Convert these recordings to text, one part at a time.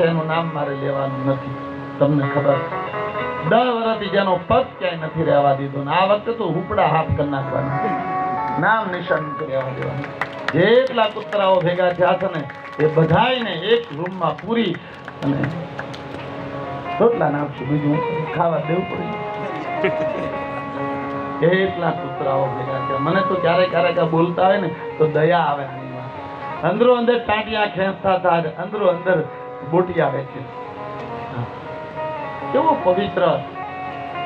છે એનું નામ મારે લેવાનું નથી. તમને ખબર દસ વર્ષથી જેનો પગ ક્યાંય નથી રહેવા દીધો ને આ વખતે તો હુપડા હાફ કરી નાખવાના. નામ નિશાન રહેવા દેવાનું. જેટલા કૂતરાઓ ભેગા થયા છે ને, એ બધાને એક રૂમમાં પૂરી અને રોટલા નાખશું. બીજું ખાવા દેવું પડે. એટલા કૂતરાઓ ભેગા થયા. મને તો ક્યારેક ક્યારેક બોલતા હોય ને, તો દયા આવે અંદરો અંદર ટાંટિયા ખેંચતા હતા અંદરો અંદર બોટિયા છે કેવો પવિત્ર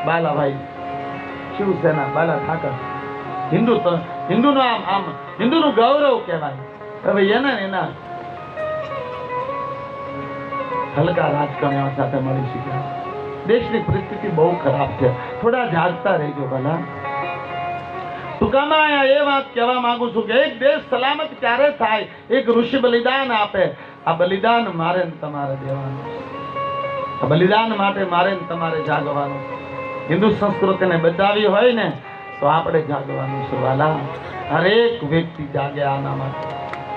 બાલાભાઈ. શિવસેના બાલા ઠાકર? હિન્દુ હિન્દુનું આમ આમ, હિન્દુનું ગૌરવ કહેવાય. હવે એના એના હલકા રાજકારણીઓ સાથે મળી શક્યા. દેશની પરિસ્થિતિ બહુ ખરાબ છે. થોડા જાગતા રહેજો ભલા ટૂંકામાં એ વાત કહેવા માંગુ છું કે એક દેશ સલામત ક્યારે થાય? એક ઋષિ બલિદાન આપે. આ બલિદાન મારે તમારે દેવાનું. બલિદાન માટે મારે તમારે જાગવાનું. હિન્દુ સંસ્કૃતિને બચાવી હોય ને, તો આપણે જાગવાનું છે. વાલા, હરેક વ્યક્તિ જાગે આના માટે.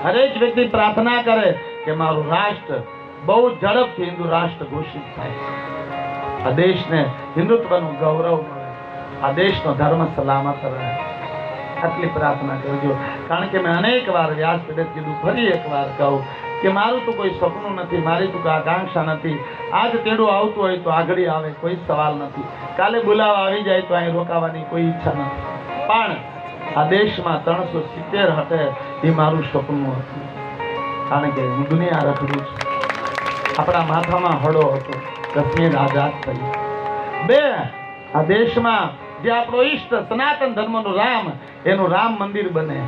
હરેક વ્યક્તિ પ્રાર્થના કરે કે મારું રાષ્ટ્ર બહુ ઝડપથી હિન્દુ રાષ્ટ્ર ઘોષિત થાય. આ દેશને હિન્દુત્વનું ગૌરવ મળે. આ દેશનો ધર્મ સલામત રહે. આટલી પ્રાર્થના કરજો. કારણ કે મેં અનેક વાર વ્યાસ પીડે કીધું, ફરી એક વાર કહું કે મારું તો કોઈ સપનું નથી, મારી તો આકાંક્ષા નથી. આજ તેડું આવતું હોય તો આગળ આવે, કોઈ સવાલ નથી. કાલે બોલાવા આવી જાય તો અહીં રોકાવાની કોઈ ઈચ્છા નથી. પણ આ દેશમાં ત્રણસો સિત્તેર હટે એ મારું સપનું હતું. કારણ કે હું દુનિયા રખડું છું. આપણા માથામાં હળો હતો. કશ્મીર આઝાદ થઈ બે, આ દેશમાં જે આપણો ઈષ્ટ સનાતન ધર્મનો રામ, એનું રામ મંદિર બને.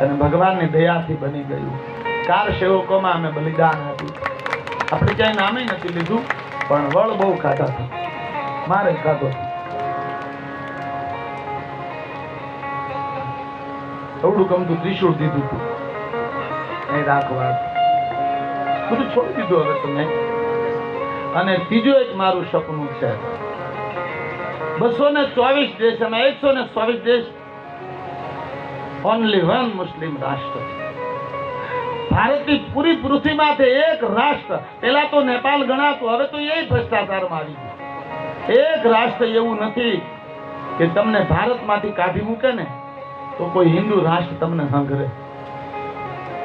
અને ભગવાનની દયાથી બની ગયું. કાર સેવકોમાં અમે બલિદાન આપ્યું. આપણે ક્યાંય નામે નથી લીધું, પણ વળ બહુ ખાતા હતા. મારે ખાતો થોડું ગમતું ત્રિશુળ દીધું હતું. એ રાખવા બધું છોડી દીધું હવે તમે અને ત્રીજું એક મારું સપનું છે. બસો ને ચોવીસ દેશ અને એકસો ને ચોવીસ દેશ. ઓનલી વન મુસ્લિમ રાષ્ટ્ર. ભારતની પૂરી પૃથ્વીમાંથી એક રાષ્ટ્ર. પેલા તો નેપાલ ગણાતું, હવે તો એ ભ્રષ્ટાચારમાં આવી ગયું. એક રાષ્ટ્ર એવું નથી કે તમને ભારતમાંથી કાઢી મૂકે ને તો કોઈ હિન્દુ રાષ્ટ્ર તમને હંગરે.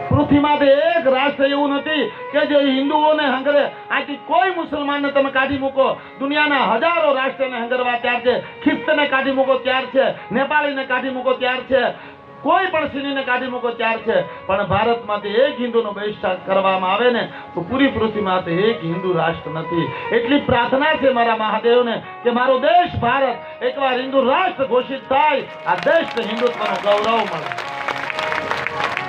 પૃથ્વીમાંથી એક રાષ્ટ્ર એવું નથી કે જે હિન્દુઓને હંગરે. આથી કોઈ મુસલમાનને તમે કાઢી મૂકો. દુનિયાના હજારો રાષ્ટ્રને હંગરવા ત્યાર છે. ખ્રિસ્તને કાઢી મૂકો ત્યાર છે. નેપાળીને કાઢી મૂકો ત્યાર છે. કોઈ પણ સિંહને કાઢી મૂકો ત્યાર છે. પણ ભારતમાંથી એક હિન્દુનો બહિષ્કાર કરવામાં આવે ને, તો પૂરી પૃથ્વીમાંથી એક હિન્દુ રાષ્ટ્ર નથી. એટલી પ્રાર્થના છે મારા મહાદેવને કે મારો દેશ ભારત એકવાર હિન્દુ રાષ્ટ્ર ઘોષિત થાય, આ દેશને હિન્દુત્વનો ગૌરવ મળે.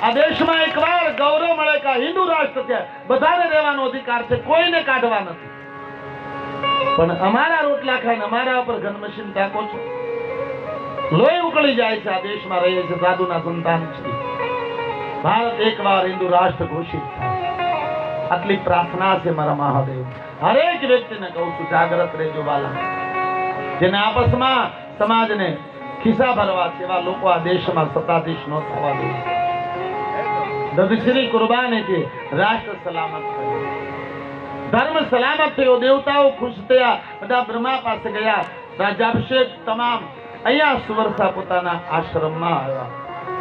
આ દેશમાં એકવાર ગૌરવ મળે કે હિન્દુ રાષ્ટ્ર છે. બધાને રહેવાનો અધિકાર છે, કોઈને કાઢવા નથી. પણ અમારા રોટલા ખાઈને અમારા ઉપર ઘનમશીન તાકો છો? લોહી ઉકળી જાય છે. આ દેશમાં રહીએ છે સાધુના સંતાન છે. ભારત એકવાર હિન્દુ રાષ્ટ્ર ઘોષિત થાય. આટલી પ્રાર્થના છે મારા મહાદેવ. હરેક વ્યક્તિને કહું છું, જાગ્રત રહેજો વાલા જેને આપસમાં સમાજને ખિસ્સા ભરવા એવા લોકો આ દેશમાં સત્તાધીશ ન થવા દે. દધશ્રી કુરબાનીથી રાષ્ટ્ર સલામત થયું ધર્મ સલામત થયો, દેવતાઓ ખુશ થયા, બધા બ્રહ્મા પાસે ગયા. રાજાભિષેક તમામ અહીંયા સુવર્ષા પોતાના આશ્રમમાં આવ્યા.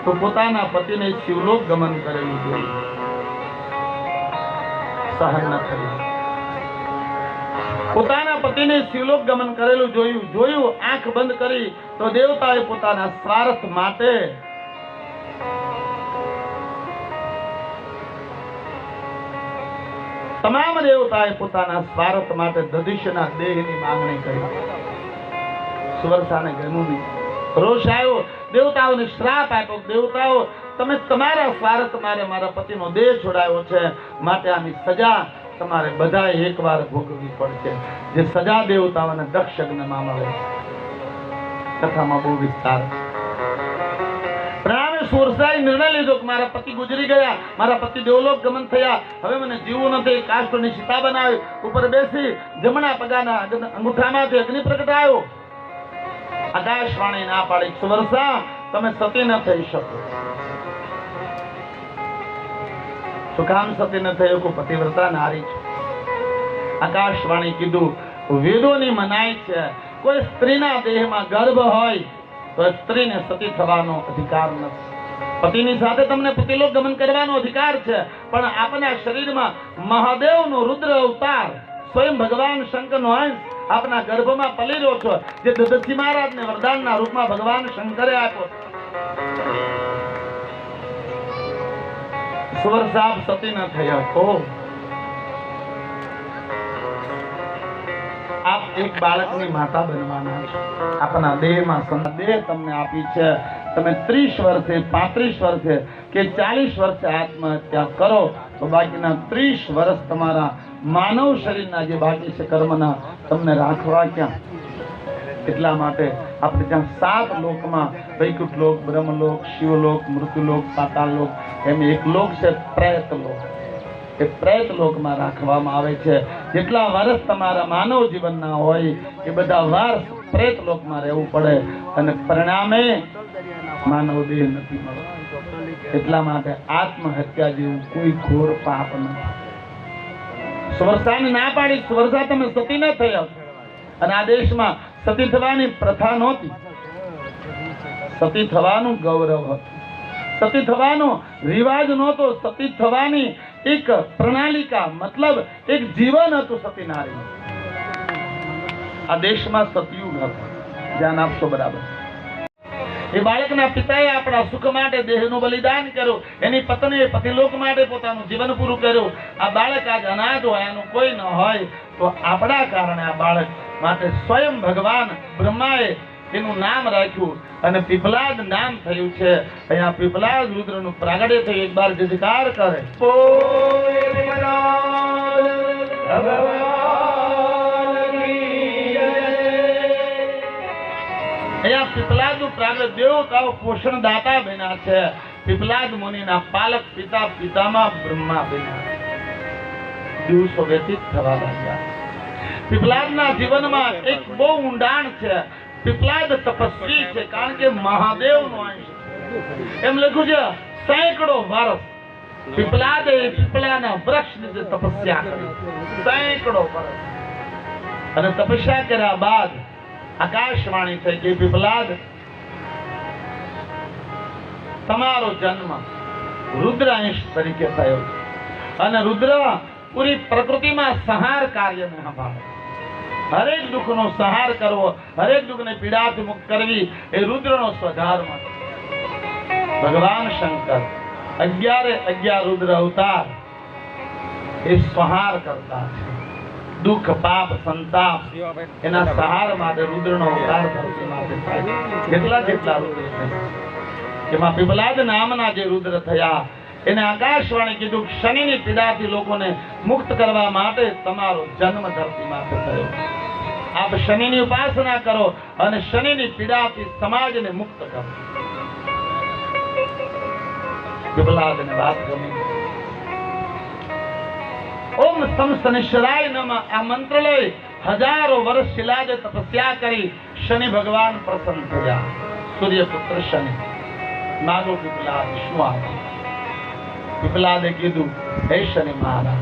તો પોતાના પતિને શિવલોક ગમન કરેલું જોયું સહન ન કર્યું. પોતાના પતિને શિવલોક ગમન કરેલું જોયું. જોયું, આંખ બંધ કરી, તો દેવતાએ પોતાના સ્વાર્થ માટે તમામ દેવતાએ પોતાના સ્વાર્થ માટે દધિષ્યના દેહની માંગણી કરી. સુવર્ષાને ગમ્યું નહીં. રોષ આવ્યો, દેવતાઓને શ્રાપ આપ્યો. દેવતાઓ, તમે તમારા સ્વાર્થ મારે મારા પતિનો દેહ છોડાયો છે. માટે આની સજા તમારે બધાએ એકવાર ભોગવવી પડશે. જે સજા દેવતાઓને દક્ષ યજ્ઞમાં મળે કથામાં બહુ વિસ્તાર રામે સુરસાએ નિર્ણય લીધો કે મારા પતિ ગુજરી ગયા. મારા પતિ દેવલોક ગમન થયા. હવે મને જીવવું નથી. કાષ્ટની સીતા બનાવી. ઉપર બેસી જમણા પગાના અંગૂઠામાંથી અગ્નિ પ્રગટાયો. આકાશવાણી ના પાડી સુવર્ષા, તમે સતી ન થઈ શકો. શું કામ સતી ન થયો કે પતિવ્રતા નારી છે. આકાશવાણી કીધું વેદોની મનાય છે. કોઈ સ્ત્રીના દેહમાં ગર્ભ હોય, તો સ્ત્રીને સતી થવાનો અધિકાર નથી. પતિની સાથે તમને પતિલોક ગમન કરવાનો અધિકાર છે, પણ આપણા શરીરમાં મહાદેવનો રુદ્ર અવતાર, સ્વયં ભગવાન શંકરનો અંશ આપના ગર્ભમાં પલી રહ્યો છો, જે દદતજી મહારાજને વરદાનના રૂપમાં ભગવાન શંકરે આપ્યો. સ્વર સાપ સતી ન થયા તો આપ એક બાળકની માતા બનવાના છો. આપના દેહમાં દેહ તમને આપી છે. તમે ત્રીસ વર્ષે, પાંત્રીસ વર્ષે કે ચાલીસ વર્ષે આત્મહત્યા કરો, તો બાકીના ત્રીસ વર્ષ તમારા માનવ શરીરના જે બાકી છે કર્મના તમને રાખવા ક્યાં? એટલા માટે આપણે ત્યાં સાત લોકમાં, વૈકુંઠ લોક, બ્રહ્મલોક, શિવલોક, મૃત્યુલોક, પાતાળલોક, એમ એક લોક છે પ્રયત્ન લોક એ પ્રેત લોકમાં રાખવામાં આવે છે. જેટલા વર્ષ તમારા માનવ જીવનના હોય, એ બધા વર્ષ પ્રેત લોકમાં રહેવું પડે. અને પરિણામે માનવ દેહ નથી મળતો. એટલા માટે આત્મહત્યા જેવું કોઈ ઘોર પાપ નથી સ્વરસાને ના પાડી સ્વરસા તમે સતી ન થયા. અને આ દેશમાં સતી થવાની પ્રથા નહોતી. સતી થવાનું ગૌરવ હતું. સતી થવાનો રિવાજ નહોતો. સતી થવાની એક પ્રણાલિકા, મતલબ એક જીવન હતું સતી આ દેશમાં સતયુગ હતો. ધ્યાન આપશો બરાબર. એ બાળકના પિતાએ આપણા સુખ માટે દેહનું બલિદાન કર્યું. એની પત્નીએ પતિલોક માટે પોતાનું જીવન પૂરું કર્યું. આ બાળક આજ અનાજ હોય એનું કોઈ ન હોય, તો આપણા કારણે આ બાળક માટે સ્વયં ભગવાન બ્રહ્માએ એનું નામ રાખ્યું અને પીપલાદ નામ થયું છે. અહીંયા પીપલાદ રુદ્રનું પ્રાગટ્ય થયું. એક બાર જજકાર કરે. પીપલાદ મુનિના પાલક પિતા, પિતામાં બ્રહ્મા બન્યા. દિવસો વ્યતીત થવા લાગ્યા. પીપલાદના જીવનમાં એક બહુ ઊંડાણ છે. પીપલાદ તપસ્વી છે, કારણ કે મહાદેવનો અંશ એમ લખ્યું છે, સેંકડો વર્ષ પીપલાદે પીપળાના વૃક્ષની જે તપસ્યા કરી. સેંકડો વર્ષ અને તપસ્યા કર્યા બાદ આકાશવાણી થઈ કે પીપલાદ તમારો જન્મ રુદ્ર અંશ તરીકે થયો અને રુદ્ર પૂરી પ્રકૃતિમાં સહાર કાર્યને સંભાળે હરેક દુઃખનો સહાર કરવો, હરેક દુઃખને પીડાથી મુક્ત કરવી, એ રુદ્રનો સ્વધર્મ ભગવાન શંકર અગિયારે અગિયાર રુદ્ર અવતાર એ સંહાર કરતા છે. દુઃખ, પાપ, સંતાપ એના સહાર માટે રુદ્રનો અવતાર ધરતી માટે. જેટલા જેટલા રુદ્ર છે? એમાં પીપલાદ નામના જે રુદ્ર થયા એને આકાશવાણી કીધું શનિની પીડાથી લોકોને મુક્ત કરવા માટે તમારો જન્મ ધરતી માથે થયો આપ શનિની ઉપાસના કરો અને શનિની પીડાથી સમાજને મુક્ત કરો. પીપલાદને વાત ઓમ સમ શનિશ્વરાય નમઃ આ મંત્ર હજારો વર્ષ શિલાજે કરી શનિ ભગવાન પ્રસન્ન થયા. સૂર્યપુત્ર શનિ. માગો શું આપો પીપલાદે કીધું, હે શનિ મહારાજ,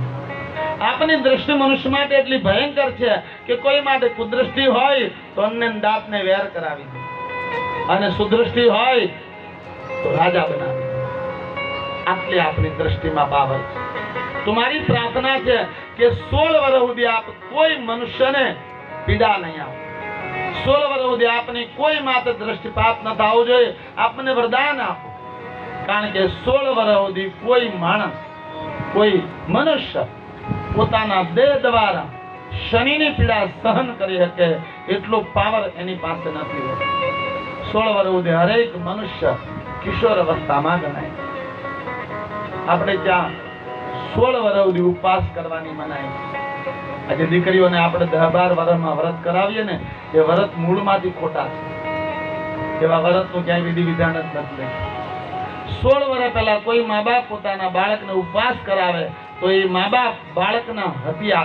આપની દ્રષ્ટિ મનુષ્ય માટે એટલી ભયંકર છે કે કોઈ માટે કુદ્રષ્ટિ હોય તો અન્ય દાંતને વેર કરાવી દે. અને સુદ્રષ્ટિ હોય તો રાજા બનાવી આટલી આપની દ્રષ્ટિમાં પાવર છે. તમારી પ્રાર્થના છે કે સોળ વર્ષ સુધી આપ કોઈ મનુષ્યને પીડા નહીં આપો. સોળ વર્ષ સુધી આપની કોઈ માત્ર દ્રષ્ટિપાત ન થવું જોઈએ. આપને વરદાન આપો. કારણ કે સોળ વર્ષ સુધી કોઈ માણસ, કોઈ મનુષ્ય પોતાના દેહ દ્વારા શનિની પીડા સહન કરી શકે એટલો પાવર એની પાસે નથી હોતો. સોળ વર્ષ સુધી હરેક મનુષ્ય કિશોર અવસ્થામાં ગણાય. આપણે ત્યાં સોળ વર્ષ સુધી ઉપવાસ કરવાની મનાય. આજે દીકરીઓને આપણે દહ બાર વર્ષમાં વ્રત કરાવીએ ને, એ વ્રત મૂળમાંથી ખોટા છે. એવા વ્રતનું ક્યાંય વિધિ વિધાન જ નથી. સોળ વર્ષ પહેલા કોઈ મા બાપ પોતાના બાળકને ઉપવાસ કરાવે, તો એ મા બાપ બાળકના હત્યા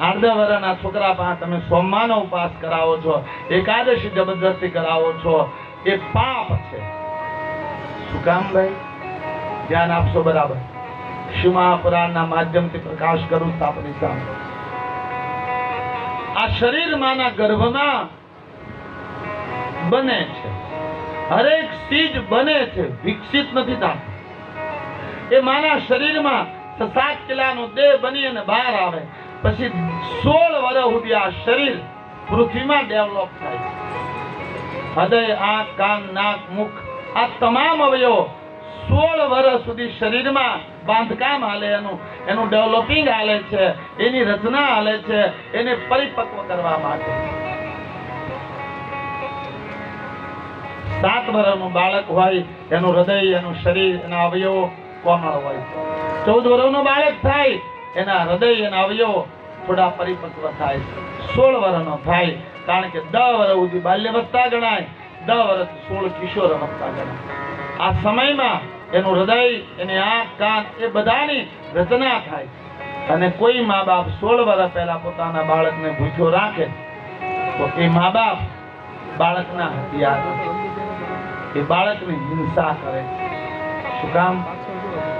આઠ વર્ષના છોકરા પાસે તમે સોમવાનો ઉપવાસ કરાવો છો, એકાદશી જબરદસ્તી કરાવો છો. એ પાપ છે. શું કામ ભાઈ? ધ્યાન આપશો બરાબર. શિવ મહાપુરાણના માધ્યમથી પ્રકાશ કરું સ્થાપની સામે. આ શરીર માના ગર્ભમાં બને છે. હરેક ચીજ બને છે, વિકસિત નથી થતું. એ માના શરીરમાં સાત કિલાનો દેહ બની અને બહાર આવે. પછી સોળ વર્ષ સુધી આ શરીર પૃથ્વીમાં ડેવલપ થાય હૃદય, આંખ, કાન, નાક, મુખ, આ તમામ અવયવો સોળ વર્ષ સુધી શરીરમાં બાંધકામ હાલે, એનું એનું ડેવલપિંગ હાલે છે, એની રચના હાલે છે, એને પરિપક્વ કરવા માટે. સાત વર્ષનું બાળક હોય, એનું હૃદય, એનું શરીર, એના અવયવો કોમળ હોય. ચૌદ વર્ષનું બાળક થાય, એના હૃદય, એના અવયવો થોડા પરિપક્વ થાય. સોળ વર્ષનો થાય, કારણ કે દસ વર્ષ સુધી બાલ્યવસ્થા ગણાય, દસ વર્ષ સોળ કિશોર અવસ્થા ગણાય. આ સમયમાં એનું હૃદય, એની આંખ, કાન એ બધાની રચના થાય. અને કોઈ મા બાપ સોળ વર્ષ પહેલા પોતાના બાળકને ભૂખ્યો રાખે, તો એ મા બાપ બાળકના હથિયાર એ બાળકને હિંસા કરે. શું કામ?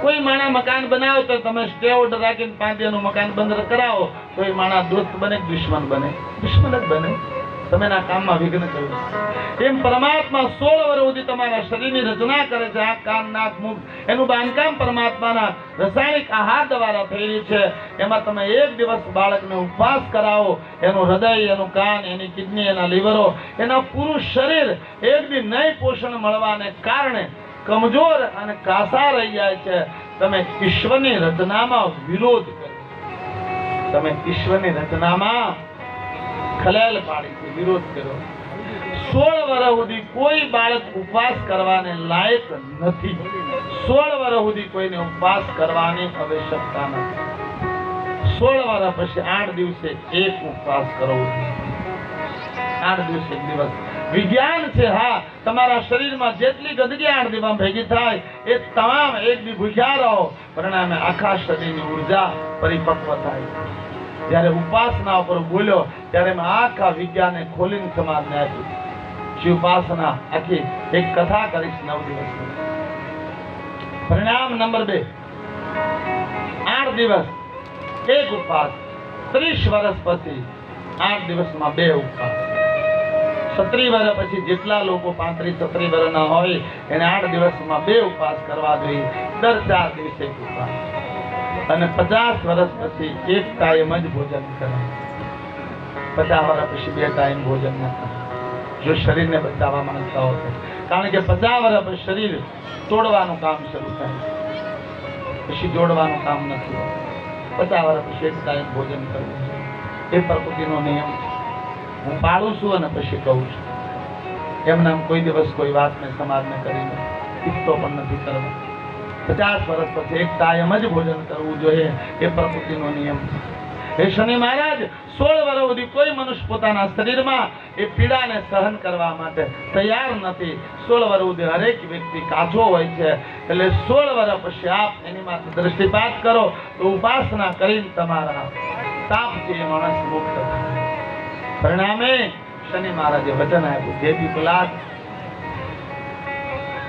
કોઈ માણા મકાન બનાવો તો તમે સ્ટે ઓર્ડર રાખીને પાંચ મકાન બંધ કરાવો, તો એ માણા દોસ્ત બને દુશ્મન બને? દુશ્મન જ બને. તમે એના કામમાં વિઘ્ન કર્યું. એમ પરમાત્મા સોળ વર્ષ તમારા શરીરની રચના કરે છે. આ કાન, નાક, મુખ. એનું બાંધકામ પરમાત્માના રસાયણિક આહાર દ્વારા થયેલી છે. એમાં તમે એક દિવસ બાળકને ઉપવાસ કરાવો. એનું હૃદય, એનું કાન, એની કિડની, એના લીવરો, એના પૂરું શરીર એક બી નહીં પોષણ મળવાને કારણે કમજોર અને કાસા રહી જાય છે. તમે ઈશ્વરની રચનામાં વિરોધ કરો. તમે ઈશ્વરની રચનામાં ખલેલ પાડી વિરોધ કર્યો. સોળ વર્ષ સુધી કોઈ બાળક ઉપવાસ કરવાને લાયક નથી. સોળ વર્ષ સુધી કોઈને ઉપવાસ કરવાની આવશ્યકતા નથી. સોળ વર્ષ પછી આઠ દિવસે એક ઉપવાસ કરવો. આઠ દિવસે એક દિવસ. વિજ્ઞાન છે, હા, તમારા શરીરમાં જેટલી ગંદકી આઠ દિવસમાં ભેગી થાય, એ તમામ એક દી ભૂખ્યા રહો. પરિણામે આખા શરીરની ઊર્જા પરિપક્વ થાય. જ્યારે ઉપાસના ઉપર બોલ્યો, ત્યારે મેં આખા વિજ્ઞાને ખોલીને સમાજને આપ્યું શિવ ઉપાસના આખી એક કથા કરીશ નવ દિવસ પરિણામ નંબર બે. આઠ દિવસ, એક ઉપવાસ. ત્રીસ વર્ષ પછી, આઠ દિવસમાં બે ઉપવાસ. સત્રી વર્ષ પછી જેટલા લોકો પાંત્રીસ સત્રી વર્ષના હોય, એને આઠ દિવસમાં બે ઉપવાસ કરવા જોઈએ. દર ચાર દિવસે ઉપવાસ. અને પચાસ વર્ષ પછી એક ટાઈમ જ ભોજન કરે પચાસ વર્ષ પછી બે ટાઈમ ભોજન ન જો શરીરને બચાવવા માંગતા હો. કારણ કે પચાસ વર્ષ પછી શરીર તોડવાનું કામ શરૂ થાય. પછી જોડવાનું કામ નથી. પચાસ વર્ષ પછી એક ટાઈમ ભોજન કરવું એ પ્રકૃતિનો નિયમ છે. હું પાડું છું અને પછી કહું છું. એમના કોઈ દિવસ કોઈ વાતને સમાજને કરીને ઈચ્છતો પણ નથી કરવા. પચાસ વર્ષ પછી એક ટાઈમ જ ભોજન કરવું જોઈએ એ પ્રકૃતિનો નિયમ છે. હે શનિ મહારાજ, સોળ વર્ષ સુધી કોઈ મનુષ્ય પોતાના શરીરમાં એ પીડાને સહન કરવા માટે તૈયાર નથી. સોળ વર્ષ સુધી હરેક વ્યક્તિ કાચો હોય છે. એટલે સોળ વર્ષ પછી આપ એની માટે દ્રષ્ટિપાત કરો તો ઉપાસના કરીને તમારા તાપથી એ માણસ મુક્ત પરિણામે શનિ મહારાજે વચન આપ્યું જે પીપલાદ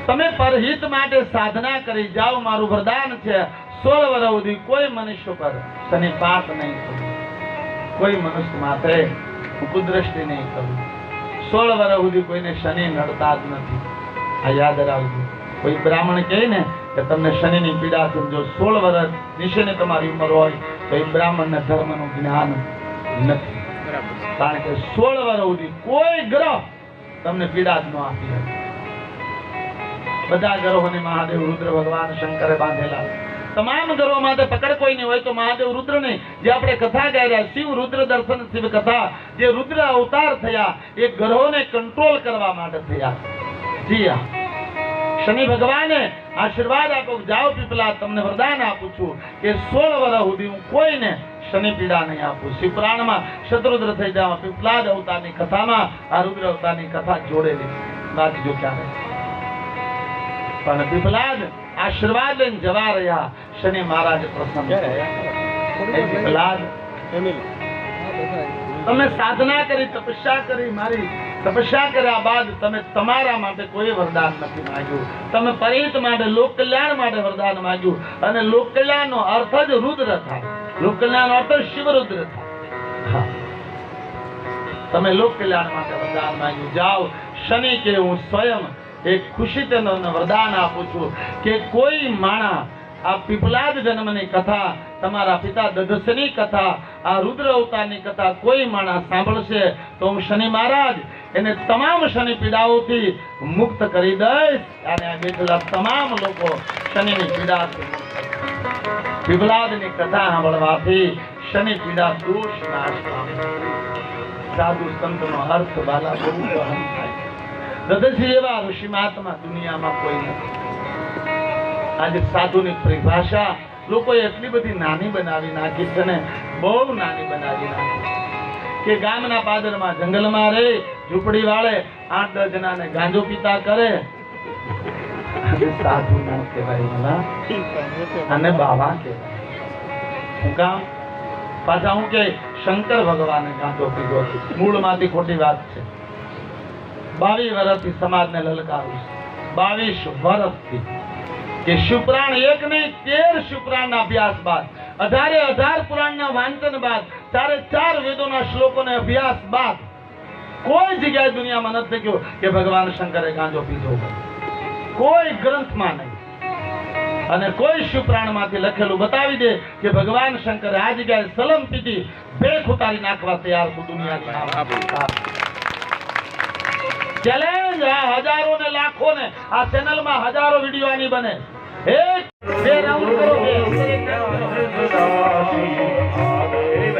તમે પરહિત માટે સાધના કરી જાઓ મારું વરદાન છે. સોળ વર્ષ સુધી કોઈ મનુષ્ય પર તને પાપ નહીં કરું કોઈ મનુષ્ય માથે કુદ્રષ્ટિ નહીં કરું સોળ વર્ષ સુધી કોઈને શનિ નડતા જ નથી. આ યાદ રાખજો. કોઈ બ્રાહ્મણ કહે ને કે તમને શનિની પીડા સમજો સોળ વર્ષ નીચેની તમારી ઉંમર હોય તો એ બ્રાહ્મણને ધર્મનું જ્ઞાન નથી. કારણ કે સોળ વર્ષ સુધી કોઈ ગ્રહ તમને પીડા જ ન આપી બધા ગ્રહોને મહાદેવ રુદ્ર ભગવાન શંકરે બાંધેલા. તમામ ગ્રહો માટે પકડ કોઈ હોય તો મહાદેવ રુદ્ર ને જે આપણે કથા ગાઈ રહ્યા શિવ રુદ્ર દર્શન શિવ કથા, જે રુદ્ર અવતાર થયા, એ ગ્રહોને કંટ્રોલ કરવા માટે થયા. શનિ ભગવાને આશીર્વાદ આપો, જાઓ પીપલા, તમને વરદાન આપું છું કે સોળ વર્ષ સુધી હું કોઈને શનિ પીડા નહીં આપું. શિવપુરાણમાં શત્રુદ્ર થઈ જવા પીપલાદ અવતારની કથામાં આ રુદ્ર અવતારની કથા જોડેલી. બાકી જો ક્યારે? પણ પીપલાદ આશીર્વાદ લઈને જવા રહ્યા શનિ મહારાજ પ્રસન્ન થયા. પીપલાદ તમે સાધના કરી તપસ્યા કરી મારી તપસ્યા કર્યા બાદ તમે તમારા માટે કોઈ વરદાન નથી માંગ્યું. તમે પરિત માટે લોક કલ્યાણ માટે વરદાન માંગ્યું. અને લોક કલ્યાણનો અર્થ જ રુદ્ર થાય. લોક કલ્યાણ અર્થ શિવ રુદ્ર થાય. તમે લોક કલ્યાણ માટે વરદાન માંગ્યું. જાઓ શનિ કે હું સ્વયં એક ખુશી તેનો વરદાન આપું છું કે કોઈ માણા આ પીપલાદ જન્મની કથા, તમારા પિતા દધસની કથા, આ રુદ્ર અવતારની કથા કોઈ માણસ સાંભળશે તો હું શનિ મહારાજ એને તમામ શનિ પીડાઓથી મુક્ત કરી દઈશ અને આ બેઠેલા તમામ લોકો શનિની થશે. પીપલાદની કથા સાંભળવાથી શનિ પીડા દોષ નાશ પામે સાધુ સંતનો અર્થ બાલા બહુ ગહન થાય દધસી એવા ઋષિ મહાત્મા દુનિયામાં કોઈ નથી. આજે સાધુની પરિભાષા લોકો એટલી બધી નાની બનાવી નાખી છે ને, બહુ નાની બનાવી નાખી કે ગામના પાદરમાં જંગલમાં રહે, ઝૂંપડી વાળે આઠ દસ જણાને ગાંજો પીતા કરે. સાધુ ના કહેવાય અને બાવા કહેવાય. શું કામ? પાછા હું કે શંકર ભગવાને ગાંજો પીધો મૂળ મૂળમાંથી ખોટી વાત છે. બાવીસ વર્ષથી સમાજને લલકારું બાવીસ વર્ષથી. કે શુપ્રાણ એક નહીં, તેર શુપ્રાણના અભ્યાસ બાદ, અઢારે અઢાર પુરાણના વાંચન બાદ ચારે ચાર વેદોના શ્લોકોના અભ્યાસ બાદ, કોઈ જગ્યાએ દુનિયામાં નથી લખ્યું કે ભગવાન શંકરે ગાંજો પીધો કોઈ ગ્રંથમાં નહીં. અને કોઈ શુપ્રાણમાંથી લખેલું બતાવી દે કે ભગવાન શંકરે આ જગ્યાએ સલમ પીધી, ભેખ ઉતારી નાખવા તૈયાર છું દુનિયાની ચેલેન્જ આ હજારો ને લાખો ને આ ચેનલમાં હજારો વીડિયો આની બને. એક, બે રાઉન્ડ કરો. બે.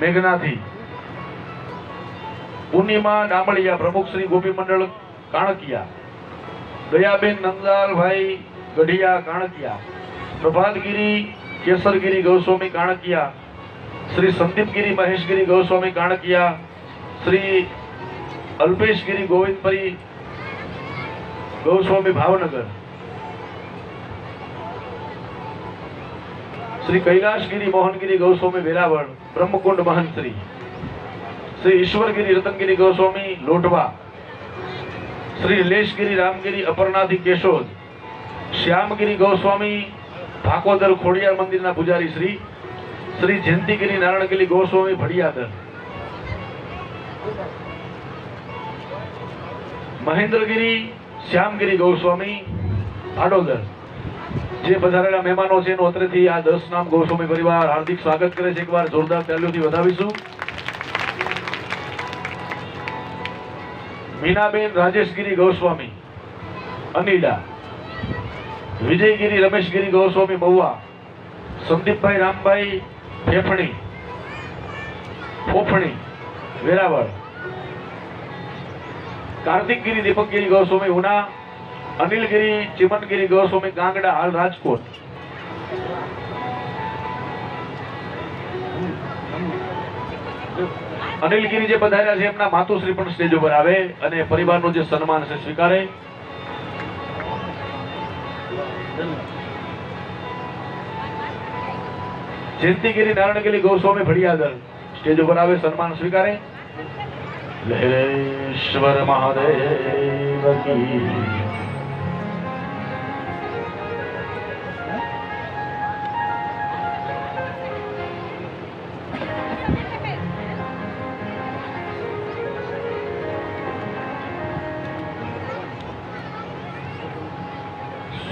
મેઘનાથી. પૂર્ણિમા ડામળિયા પ્રમુખ શ્રી ગોપી મંડળ કાણકિયા. દયાબેન નંદાલભાઈ ગઢિયા કાણકિયા. પ્રભાતગીરી કેસરગીરી ગૌસ્વામી કાણકિયા. શ્રી સંદીપગીરી મહેશગીરી ગૌસ્વામી કાણકિયા. શ્રી અલ્પેશગીરી ગોવિંદપરી ગૌસ્વામી ભાવનગર. શ્રી કૈલાશગીરી મોહનગીરી ગૌસ્વામી વેરાવળ. બ્રહ્મકુંડ મહંત શ્રી શ્રી ઈશ્વરગીરી રતનગીરી ગોસ્વામી લોટવા શ્રી લેશગીરી રામગીરી અપર્ણાથી કેશોદ. શ્યામગીરી ગોસ્વામી ભાકોદર ખોડિયાર મંદિરના પૂજારી શ્રી. શ્રી જયંતિગીરી નારાયણગીરી ગોસ્વામી ભડિયાદર. મહેન્દ્રગીરી શ્યામગીરી ગોસ્વામી આડોદર જે પધારેલા મહેમાનો છે એનું અત્રેથી આ દસ નામ ગૌસ્વામી પરિવાર હાર્દિક સ્વાગત કરે છે. એકવાર જોરદાર તાલીઓથી વધાવીશું. મીનાબેન, રાજેશગીરી, ગૌસ્વામી અનિડા વિજયગીરી, રમેશગીરી, ગૌસ્વામી, મહુવા, સંદીપભાઈ, રામભાઈ, ફેફણી, ફોફણી, વેરાવળ, કાર્તિકગીરી, દીપકગીરી, ગૌસ્વામી, ઉના અનિલગીરી, ચિમનગીરી, ગૌસ્વામી, ગાંગડા, હાલ રાજકોટ. અનિલગીરી જે પધાર્યા છે, એમના માતુશ્રી પણ સ્ટેજ ઉપર આવે અને પરિવારનું જે સન્માન છે, સ્વીકારે. જયંતિગીરી નારાયણગીરી ગૌસ્વામી ભડિયાદર સ્ટેજ ઉપર આવે, સન્માન સ્વીકારે. લહેરેશ્વર મહાદેવ કી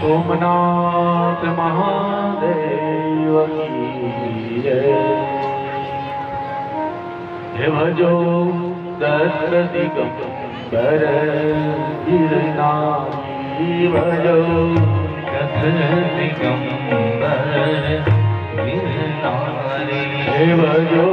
सोमनाथ महादेव की जय भजो दशदिकम भर गिरनारी भजो। दशदिकम भर गिरि नाम रे भजो